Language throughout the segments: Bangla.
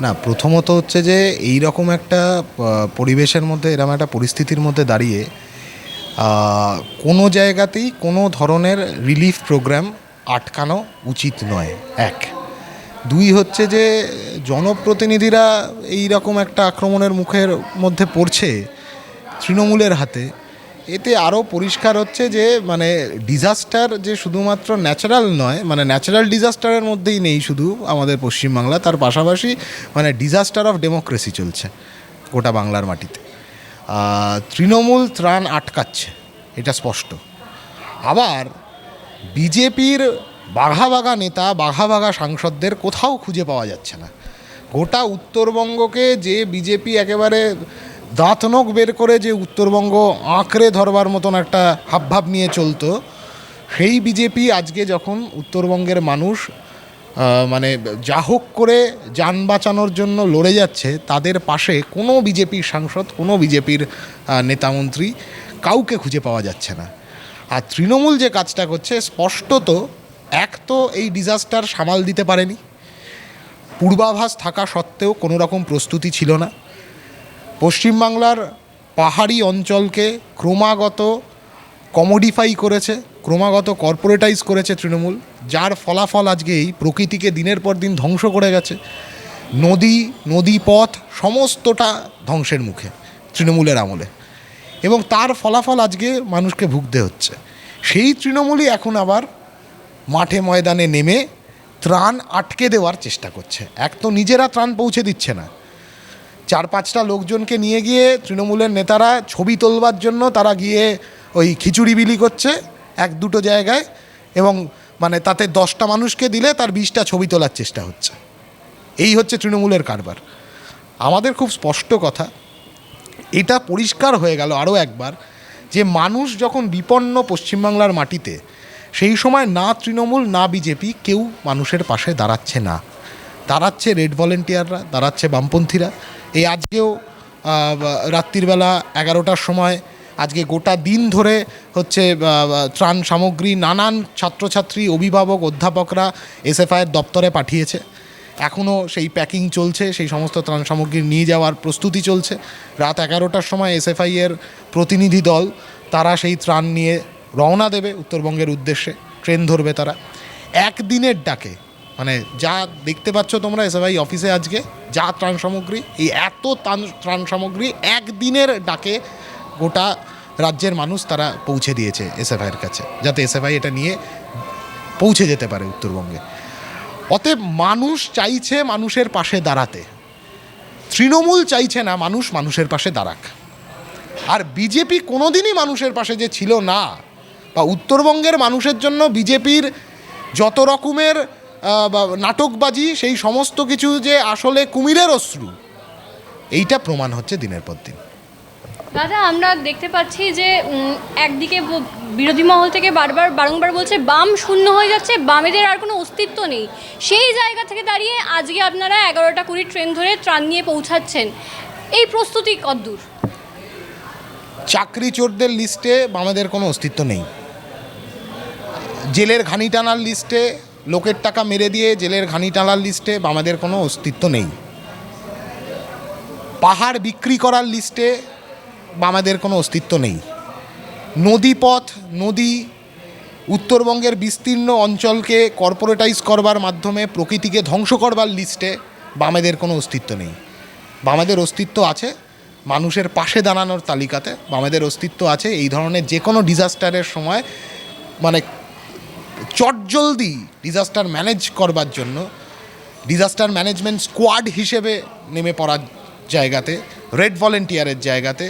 না, প্রথমত হচ্ছে যে এই রকম একটা পরিবেশের মধ্যে এরকম একটা পরিস্থিতির মধ্যে দাঁড়িয়ে কোনো জায়গাতেই কোনো ধরনের রিলিফ প্রোগ্রাম আটকানো উচিত নয়। এক। দুই হচ্ছে যে, জনপ্রতিনিধিরা এই রকম একটা আক্রমণের মুখের মধ্যে পড়ছে তৃণমূলের হাতে এতে আরও পরিষ্কার হচ্ছে যে মানে ডিজাস্টার যে শুধুমাত্র ন্যাচারাল নয় মানে ন্যাচারাল ডিজাস্টারের মধ্যেই নেই শুধু আমাদের পশ্চিমবাংলা, তার পাশাপাশি মানে ডিজাস্টার অফ ডেমোক্রেসি চলছে গোটা বাংলার মাটিতে। তৃণমূল ত্রাণ আটকাচ্ছে, এটা স্পষ্ট। আবার বিজেপির বাঘা বাঘা নেতা, বাঘা বাঘা সাংসদদের কোথাও খুঁজে পাওয়া যাচ্ছে না। গোটা উত্তরবঙ্গকে যে বিজেপি একেবারে দাঁতনক বের করে যে উত্তরবঙ্গ আঁকড়ে ধরবার মতন একটা হাবভাব নিয়ে চলতো, সেই বিজেপি আজকে যখন উত্তরবঙ্গের মানুষ মানে যা হোক করে যান বাঁচানোর জন্য লড়ে যাচ্ছে, তাদের পাশে কোনো বিজেপির সাংসদ, কোনো বিজেপির নেতামন্ত্রী কাউকে খুঁজে পাওয়া যাচ্ছে না। আর তৃণমূল যে কাজটা করছে, স্পষ্টত এক তো এই ডিজাস্টার সামাল দিতে পারেনি, পূর্বাভাস থাকা সত্ত্বেও কোনো রকম প্রস্তুতি ছিল না। পশ্চিমবাংলার পাহাড়ি অঞ্চলকে ক্রমাগত কমোডিফাই করেছে, ক্রমাগত কর্পোরেটাইজ করেছে তৃণমূল, যার ফলাফল আজকে এই প্রকৃতিকে দিনের পর দিন ধ্বংস করে গেছে। নদী নদী পথ সমস্তটা ধ্বংসের মুখে তৃণমূলের আমলে। এবং তার ফলাফল আজকে মানুষকে ভুগতে হচ্ছে। সেই তৃণমূলই এখন আবার মাঠে ময়দানে নেমে ত্রাণ আটকে দেওয়ার চেষ্টা করছে। এক তো নিজেরা ত্রাণ পৌঁছে দিচ্ছে না। চার পাঁচটা লোকজনকে নিয়ে গিয়ে তৃণমূলের নেতারা ছবি তোলবার জন্য তারা গিয়ে ওই খিচুড়ি বিলি করছে এক দুটো জায়গায় এবং মানে তাতে দশটা মানুষকে দিলে তার বিশটা ছবি তোলার চেষ্টা হচ্ছে। এই হচ্ছে তৃণমূলের কারবার। আমাদের খুব স্পষ্ট কথা, এটা পরিষ্কার হয়ে গেল আরও একবার যে মানুষ যখন বিপন্ন পশ্চিমবাংলার মাটিতে, সেই সময় না তৃণমূল, না বিজেপি কেউ মানুষের পাশে দাঁড়াচ্ছে না। দাঁড়াচ্ছে রেড ভলেন্টিয়াররা, দাঁড়াচ্ছে বামপন্থীরা। এই আজকেও রাত্রিবেলা এগারোটার সময় আজকে গোটা দিন ধরে হচ্ছে ত্রাণ সামগ্রী নানান ছাত্রছাত্রী, অভিভাবক, অধ্যাপকরা এসএফআইয়ের দপ্তরে পাঠিয়েছে। এখনও সেই প্যাকিং চলছে, সেই সমস্ত ত্রাণ সামগ্রী নিয়ে যাওয়ার প্রস্তুতি চলছে। রাত এগারোটার সময় এসএফআই এর প্রতিনিধি দল, তারা সেই ত্রাণ নিয়ে রওনা দেবে উত্তরবঙ্গের উদ্দেশ্যে। ট্রেন ধরবে তারা। একদিনের ডাকে মানে যা দেখতে পাচ্ছ তোমরা এসএফআই অফিসে আজকে, যা ত্রাণ সামগ্রী, এই এত ত্রাণ সামগ্রী একদিনের ডাকে গোটা রাজ্যের মানুষ তারা পৌঁছে দিয়েছে এসএফআইয়ের কাছে, যাতে এসএফআই এটা নিয়ে পৌঁছে যেতে পারে উত্তরবঙ্গে। অতএব মানুষ চাইছে মানুষের পাশে দাঁড়াতে। তৃণমূল চাইছে না মানুষ মানুষের পাশে দাঁড়াক। আর বিজেপি কোনোদিনই মানুষের পাশে যে ছিল না, বা উত্তরবঙ্গের মানুষের জন্য বিজেপির যত রকমের নাটকবাজি সেই সমস্ত কিছু যে আসলে কুমিরের অশ্রু এইটা প্রমাণ হচ্ছে দিনের পর দিন। দাদা আমরা দেখতে পাচ্ছি যে একদিকে বিরোধী মহল থেকে বারবার বারংবার বলছে বাম শূন্য হয়ে যাচ্ছে বামেদের আর কোনো অস্তিত্ব নেই। সেই জায়গা থেকে দাঁড়িয়ে আজকে আপনারা এগারোটা কুড়ি ট্রেন ধরে ত্রাণ নিয়ে পৌঁছাচ্ছেন। এই প্রস্তুতি কদ্দূর চাকরি চোরদের লিস্টে বামেদের কোনো অস্তিত্ব নেই। জেলের ঘানি টানার লিস্টে লোকের টাকা মেরে দিয়ে জেলের ঘানি টানার লিস্টে বামেদের কোনো অস্তিত্ব নেই। পাহাড় বিক্রি করার লিস্টে বামেদের কোনো অস্তিত্ব নেই। নদীপথ, নদী, উত্তরবঙ্গের বিস্তীর্ণ অঞ্চলকে কর্পোরেটাইজ করবার মাধ্যমে প্রকৃতিকে ধ্বংস করবার লিস্টে বামেদের কোনো অস্তিত্ব নেই। বামেদের অস্তিত্ব আছে মানুষের পাশে দাঁড়ানোর তালিকাতে বামেদের অস্তিত্ব আছে এই ধরনের যে কোনো ডিজাস্টারের সময় মানে চটজলদি ডিজাস্টার ম্যানেজ করবার জন্য ডিজাস্টার ম্যানেজমেন্ট স্কোয়াড হিসেবে নেমে পড়ার জায়গাতে রেড ভলেন্টিয়ারের জায়গাতে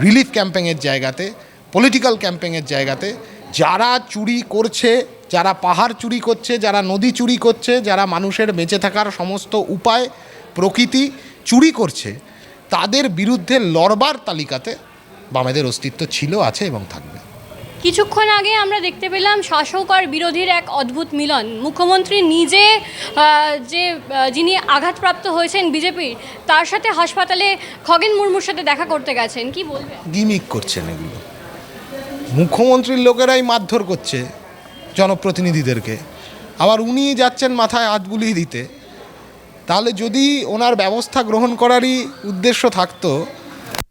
রিলিফ ক্যাম্পেইনের জায়গাতে পলিটিক্যাল ক্যাম্পেইনের জায়গাতে, যারা চুরি করছে, যারা পাহাড় চুরি করছে, যারা নদী চুরি করছে, যারা মানুষের বেঁচে থাকার সমস্ত উপায়, প্রকৃতি চুরি করছে, তাদের বিরুদ্ধে লড়বার তালিকাতে বামেদের অস্তিত্ব ছিল, আছে এবং থাকবে। কিছুক্ষণ আগে আমরা দেখতে পেলাম শাসক আর বিরোধীর এক অদ্ভুত মিলন। মুখ্যমন্ত্রী নিজে যে যিনি আঘাতপ্রাপ্ত হয়েছেন বিজেপির, তার সাথে হাসপাতালে খগেন মুর্মুর সাথে দেখা করতে গেছেন। কি বলবেন? গিমিক করছেন এগুলো। মুখ্যমন্ত্রীর লোকেরাই মারধর করছে জনপ্রতিনিধিদেরকে। আবার উনি যাচ্ছেন মাথায় হাত বুলিয়ে দিতে। তাহলে যদি ওনার ব্যবস্থা গ্রহণ করারই উদ্দেশ্য থাকতো,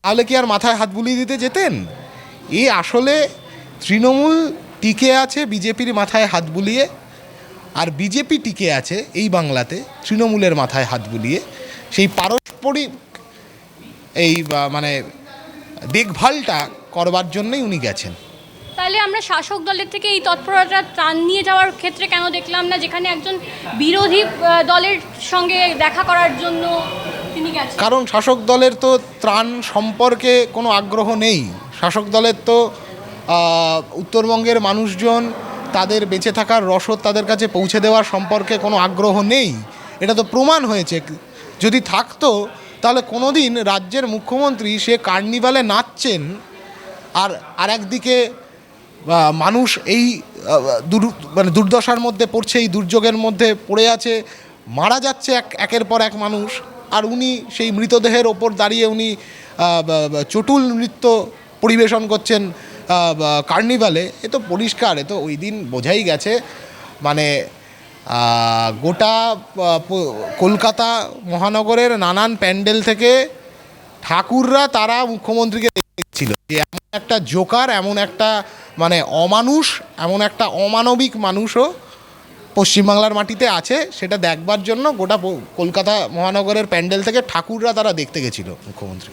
তাহলে কি আর মাথায় হাত বুলিয়ে দিতে যেতেন? এ আসলে তৃণমূল টিকে আছে বিজেপির মাথায় হাত বুলিয়ে আর বিজেপি টিকে আছে এই বাংলাতে তৃণমূলের মাথায় হাত বুলিয়ে। সেই পারস্পরিক এই মানে দেখভালটা করবার জন্যই উনি গেছেন। তাহলে আমরা শাসক দলের থেকে এই তৎপরতা ত্রাণ নিয়ে যাওয়ার ক্ষেত্রে কেন দেখলাম না যেখানে একজন বিরোধী দলের সঙ্গে দেখা করার জন্য তিনি গেছেন? কারণ শাসক দলের তো ত্রাণ সম্পর্কে কোনো আগ্রহ নেই। শাসক দলের তো উত্তরবঙ্গের মানুষজন তাদের বেঁচে থাকার রসদ তাদের কাছে পৌঁছে দেওয়ার সম্পর্কে কোনো আগ্রহ নেই। এটা তো প্রমাণ হয়েছে। যদি থাকতো, তাহলে কোনোদিন রাজ্যের মুখ্যমন্ত্রী সে কার্নিভালে নাচছেন আর আর একদিকে মানুষ এই দুর মানে দুর্দশার মধ্যে পড়ছে, এই দুর্যোগের মধ্যে পড়ে আছে, মারা যাচ্ছে এক, একের পর এক মানুষ আর উনি সেই মৃতদেহের ওপর দাঁড়িয়ে উনি চটুল নৃত্য পরিবেশন করছেন। কার্নিভালে, এ তো পরিষ্কার, এ তো ওই দিন বোঝাই গেছে। মানে গোটা কলকাতা মহানগরের নানান প্যান্ডেল থেকে ঠাকুররা তারা মুখ্যমন্ত্রীকে দেখছিল যে এমন একটা জোকার, এমন একটা মানে অমানুষ, এমন একটা অমানবিক মানুষও পশ্চিমবাংলার মাটিতে আছে, সেটা দেখবার জন্য গোটা কলকাতা মহানগরের প্যান্ডেল থেকে ঠাকুররা তারা দেখতে গেছিল মুখ্যমন্ত্রী